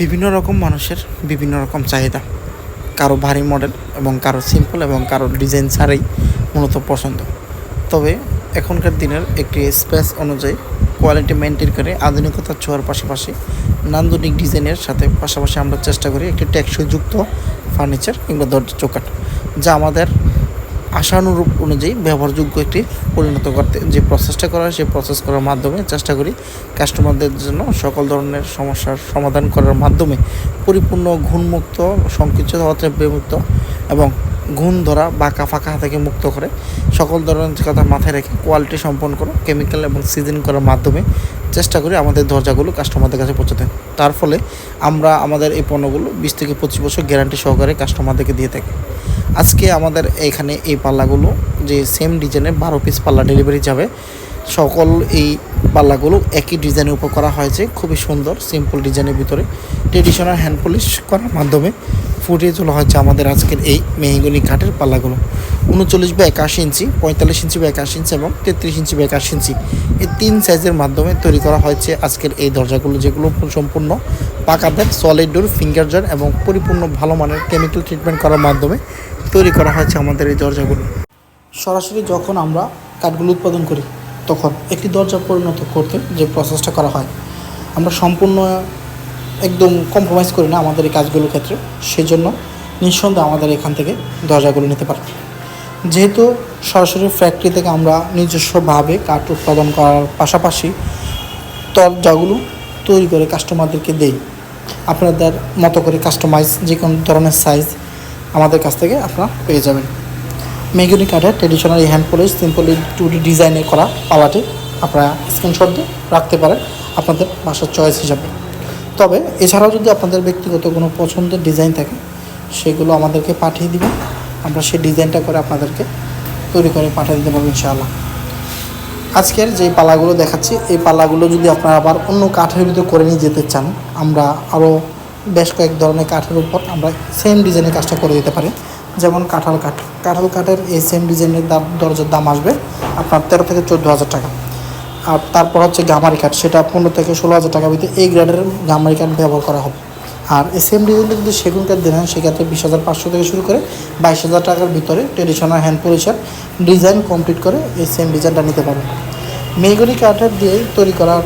বিভিন্ন রকম মানুষের বিভিন্ন রকম চাহিদা। কারও ভারী মডেল এবং কারও সিম্পল এবং কারও ডিজাইন ছাড়াই মূলত পছন্দ। তবে এখনকার দিনের একটি স্পেস অনুযায়ী কোয়ালিটি মেনটেন করে আধুনিকতার ছোঁয়ার পাশাপাশি নান্দনিক ডিজাইনের সাথে পাশাপাশি আমরা চেষ্টা করি একটি টেকসই যুক্ত ফার্নিচার কিংবা দরজা চৌকাট যা আমাদের আশানুরূপ অনুযায়ী ব্যবহারযোগ্য একটি পরিণত করতে যে প্রসেসটা করা হয়, সেই প্রসেস করার মাধ্যমে চেষ্টা করি কাস্টমারদের জন্য সকল ধরনের সমস্যার সমাধান করার মাধ্যমে পরিপূর্ণ ঘুণমুক্ত, সংকুচিত হতে বিমুক্ত এবং ঘুণ ধরা বাঁকা ফাঁকা থেকে মুক্ত করে। সকল ধরনের কথা মাথায় রেখে কোয়ালিটি সম্পন্ন করো কেমিক্যাল এবং সিজন করার মাধ্যমে চেষ্টা করি আমাদের দরজাগুলো কাস্টমারদের কাছে পৌঁছাতে। তার ফলে আমরা আমাদের এই পণ্যগুলো বিশ থেকে পঁচিশ বছর গ্যারান্টি সহকারে কাস্টমারদেরকে দিয়ে থাকি। আজকে আমাদের এখানে এই পাল্লাগুলো যে সেম ডিজাইনের বারো পিস পাল্লা ডেলিভারি যাবে সকল এই পাল্লাগুলো একই ডিজাইনের উপর করা হয়েছে। খুবই সুন্দর সিম্পল ডিজাইনের ভিতরে। ট্রেডিশনাল হ্যান্ড পলিশ করার মাধ্যমে ফুটিয়ে তোলা হয়েছে আমাদের আজকের এই মেহগনি কাঠের পাল্লাগুলো। উনচল্লিশ বা একাশি ইঞ্চি, পঁয়তাল্লিশ ইঞ্চি বা একাশি ইঞ্চি এবং তেত্রিশ ইঞ্চি বা একাশি ইঞ্চি। এই তিন সাইজের মাধ্যমে তৈরি করা হয়েছে আজকের এই দরজাগুলো, যেগুলো সম্পূর্ণ পাকাদের সলিড ডোর ফিঙ্গার জার এবং পরিপূর্ণ ভালো মানের কেমিক্যাল ট্রিটমেন্ট করার মাধ্যমে তৈরি করা হয়েছে আমাদের এই দরজাগুলো। সরাসরি যখন আমরা কাঠগুলো উৎপাদন করি তখন একটি দরজা পরিণত করতে যে প্রসেসটা করা হয়, আমরা সম্পূর্ণ একদম কম্প্রোমাইজ করি না আমাদের এই কাজগুলোর ক্ষেত্রে। সেই জন্য নিঃসন্দেহে আমাদের এখান থেকে দরজাগুলো নিতে পারে। যেহেতু সরাসরি ফ্যাক্টরি থেকে আমরা নিজস্বভাবে কাঠ উৎপাদন করার পাশাপাশি দরজাগুলো তৈরি করে কাস্টমারদেরকে দেই, আপনাদের মতো করে কাস্টমাইজ যে কোনো ধরনের সাইজ আমাদের কাছ থেকে আপনারা পেয়ে যাবেন। মেগুনি কাঠের traditional hand polish simply two D ডিজাইনে করা পালাটি আপনারা স্ক্রিনশট দিয়ে রাখতে পারেন আপনাদের বাসার চয়েস হিসাবে। তবে এছাড়াও যদি আপনাদের ব্যক্তিগত কোনো পছন্দের ডিজাইন থাকে, সেগুলো আমাদেরকে পাঠিয়ে দিবেন। আমরা সেই ডিজাইনটা করে আপনাদেরকে তৈরি করে পাঠিয়ে দিতে পারব ইনশাআল্লাহ। আজকের যে পালাগুলো দেখাচ্ছি, এই পালাগুলো যদি আপনারা আবার অন্য কাঠের ভিতরে করে নিয়ে যেতে চান, আমরা আরও বেশ কয়েক ধরনের কাঠের উপর আমরা সেম ডিজাইনের কাজটা করে দিতে পারি। যেমন কাঁঠাল কাঠ। কাঁঠাল কাঠের এই সেম ডিজাইনের দাম, দরজার দাম আসবে আপনার তেরো থেকে চোদ্দ হাজার টাকা। আর তারপর হচ্ছে গামারি কাঠ, সেটা পনেরো থেকে ষোলো হাজার টাকা ভিতরে এই গ্রেডের গামারি কাঠ ব্যবহার করা হবে। আর এই সেম ডিজাইনটা যদি সেগুন কাঠ দেন, সেক্ষেত্রে বিশ হাজার পাঁচশো থেকে শুরু করে বাইশ হাজার টাকার ভিতরে traditional hand polisher design complete করে এই সেম ডিজাইনটা নিতে পারবেন। মেগনি কাঠের দিয়ে তৈরি করার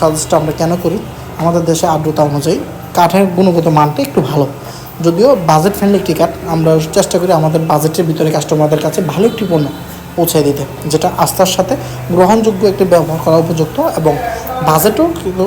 সাজেস্টটা আমরা কেন করি? আমাদের দেশে আর্দ্রতা অনুযায়ী কাঠের গুণগত মানটা একটু ভালো। যদিও বাজেট ফ্রেন্ডলি একটি কাঠ আমরা চেষ্টা করি আমাদের বাজেটের ভিতরে কাস্টমারদের কাছে ভালো একটি পণ্য পৌঁছে দিতে, যেটা আস্থার সাথে গ্রহণযোগ্য একটি ব্যবহার করা উপযুক্ত এবং বাজেটও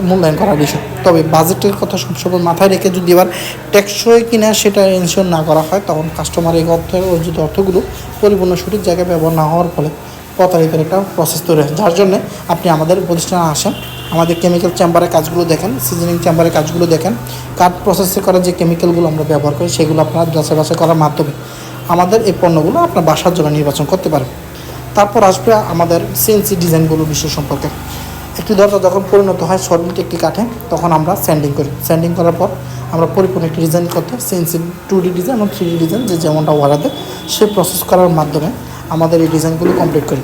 মূল্যায়ন করার বিষয়। তবে বাজেটের কথা সবসময় মাথায় রেখে যদি এবার টেকসই কিনা সেটা এনশিওর না করা হয়, তখন কাস্টমার এই অর্থের অর্জিত অর্থগুলো পরিপূর্ণ সঠিক জায়গায় ব্যবহার না হওয়ার ফলে প্রতারিতের একটা প্রসেস তৈরি হয়। যার জন্যে আপনি আমাদের প্রতিষ্ঠানে আসেন আমাদের কেমিক্যাল চেম্বারের কাজগুলো দেখেন সিজনিং চেম্বারের কাজগুলো দেখেন। কাঠ প্রসেসে করা যে কেমিক্যালগুলো আমরা ব্যবহার করি, সেগুলো আপনারা যাচাই বাছাই করার মাধ্যমে আমাদের এই পণ্যগুলো আপনার বাসার জন্য নির্বাচন করতে পারেন তারপর আসবে আমাদের সিএনসি ডিজাইনগুলো বিষয় সম্পর্কে। একটি দরজা যখন পরিণত হয় সলিড একটি কাঠে, তখন আমরা স্যান্ডিং করি। স্যান্ডিং করার পর আমরা পরিপূর্ণ একটি ডিজাইন করতে সিএনসি টু ডি ডিজাইন এবং থ্রি ডি ডিজাইন যে যেমনটা ওয়ারাতে সে প্রসেস করার মাধ্যমে আমাদের এই ডিজাইনগুলো কমপ্লিট করি।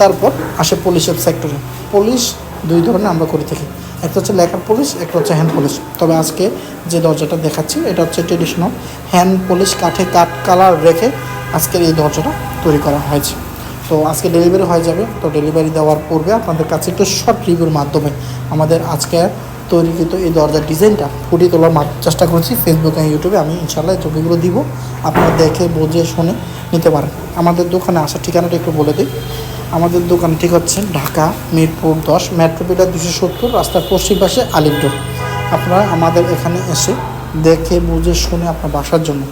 তারপর আসে পলিশের সেক্টরে পলিশ দুই ধরনের আমরা করে থাকি। একটা হচ্ছে লেখার পলিশ একটা হচ্ছে হ্যান্ড পলিশ তবে আজকে যে দরজাটা দেখাচ্ছি, এটা হচ্ছে ট্রেডিশনাল হ্যান্ড পলিশ কাঠে কাঠ কালার রেখে আজকের এই দরজাটা তৈরি করা হয়েছে। তো আজকে ডেলিভারি হয়ে যাবে। তো ডেলিভারি দেওয়ার পূর্বে আপনাদের কাছে একটু শর্ট রিভিউর মাধ্যমে আমাদের আজকে তৈরিকৃত এই দরজার ডিজাইনটা ফুটিয়ে তোলার চেষ্টা করেছি। ফেসবুক এবং ইউটিউবে আমি ইনশাল্লাহ ছবিগুলো দিব। আপনারা দেখে, বুঝে, শুনে নিতে পারেন। আমাদের দোকানে আসার ঠিকানাটা একটু বলে দিই। আমাদের দোকান ঠিক হচ্ছে ঢাকা, মিরপুর দশ মেট্রোপিটার দুশো সত্তর, রাস্তার পশ্চিম পাশে আলিপডোর আপনারা আমাদের এখানে এসে দেখে, বুঝে, শুনে আপনার বাসার জন্য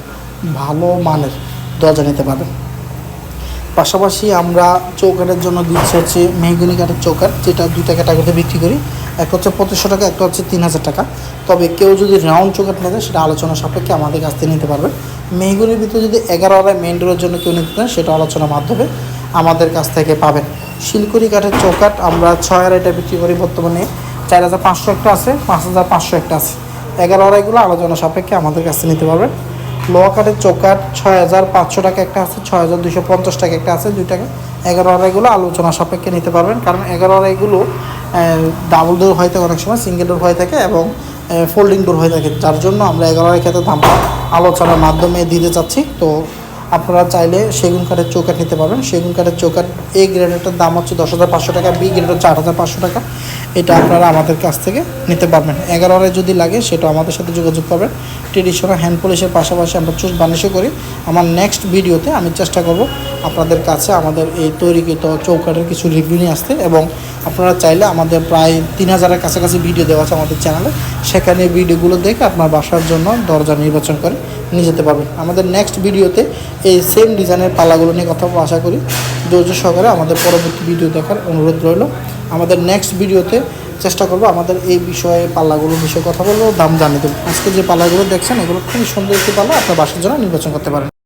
ভালো মানের দরজা নিতে পারবেন। পাশাপাশি আমরা চৌকাটের জন্য দিচ্ছি হচ্ছে মেহগুনি কাঠের চৌকাট যেটা দুইটা ক্যাটাগরিতে বিক্রি করি। একটা হচ্ছে পঁচিশশো টাকা, একটা হচ্ছে তিন হাজার টাকা। তবে কেউ যদি রাউন্ড চৌকাট নেয় সেটা আলোচনা সাপেক্ষে আমাদের কাছ থেকে নিতে পারবে মেহগুনির ভিতরে যদি এগারো আড়াই মেন ডোরের জন্য কেউ নিতে চান সেটা আলোচনার মাধ্যমে আমাদের কাছ থেকে পাবেন। শিলকুড়ি কাঠের চৌকাট আমরা ছয় আড়াইটা বিক্রি করি বর্তমানে। চার হাজার পাঁচশো একটা আছে, পাঁচ হাজার পাঁচশো একটা আছে। এগারো আড়াইগুলো আলোচনা সাপেক্ষে আমাদের কাছ নিতে পারবেন। লোয়া কাঠের চৌকাট ছয় হাজার পাঁচশো টাকা একটা আছে, ছয় হাজার দুশো পঞ্চাশ টাকা একটা আছে, দুই টাকা। এগারো আড়াইগুলো আলোচনা সাপেক্ষে নিতে পারবেন, কারণ এগারো আড়াইগুলো ডাবল ডোর হয়ে থাকে অনেক সময়, সিঙ্গেল ডোর হয়ে থাকে এবং ফোল্ডিং ডোর হয়ে থাকে। যার জন্য আমরা এগারো আড়াই ক্ষেত্রে দামটা আলোচনার মাধ্যমে দিতে চাচ্ছি। তো আপনারা চাইলে সেগুন কাঠের চৌকাঠ নিতে পারবেন। সেগুন কাঠের চৌকাঠ এ গ্রেডেরটার দাম হচ্ছে দশ হাজার পাঁচশো টাকা বি গ্রেডের চার হাজার পাঁচশো টাকা। এটা আপনারা আমাদের কাছ থেকে নিতে পারবেন। এগারো হাজার যদি লাগে, সেটা আমাদের সাথে যোগাযোগ করবেন। ট্রেডিশনাল হ্যান্ড পলিশের পাশাপাশি আমরা চুজ বানিশও করি। আমার নেক্সট ভিডিওতে আমি চেষ্টা করব আপনাদের কাছে আমাদের এই তৈরিকৃত চৌকাঠের কিছু রিভিউ নিয়ে আসতে এবং আপনারা চাইলে আমাদের প্রায় তিন হাজারের কাছাকাছি ভিডিও দেওয়া আছে আমাদের চ্যানেলে সেখানে ভিডিওগুলো দেখে আপনার বাসার জন্য দরজা নির্বাচন করে নিয়ে যেতে পারবেন। আমাদের নেক্সট ভিডিওতে এই সেম ডিজাইনের পাল্লাগুলো নিয়ে কথা আশা করি ধৈর্য সহকারে আমাদের পরবর্তী ভিডিও দেখার অনুরোধ রইল। আমাদের নেক্সট ভিডিওতে চেষ্টা করব আমাদের এই বিষয়ে পাল্লাগুলোর বিষয়ে কথা বলব, দাম জানিয়ে দেবো। আজকে যে পাল্লাগুলো দেখছেন, এগুলো খুবই সুন্দর একটি পাল্লা, আপনার বাসার জন্য নির্বাচন করতে পারেন।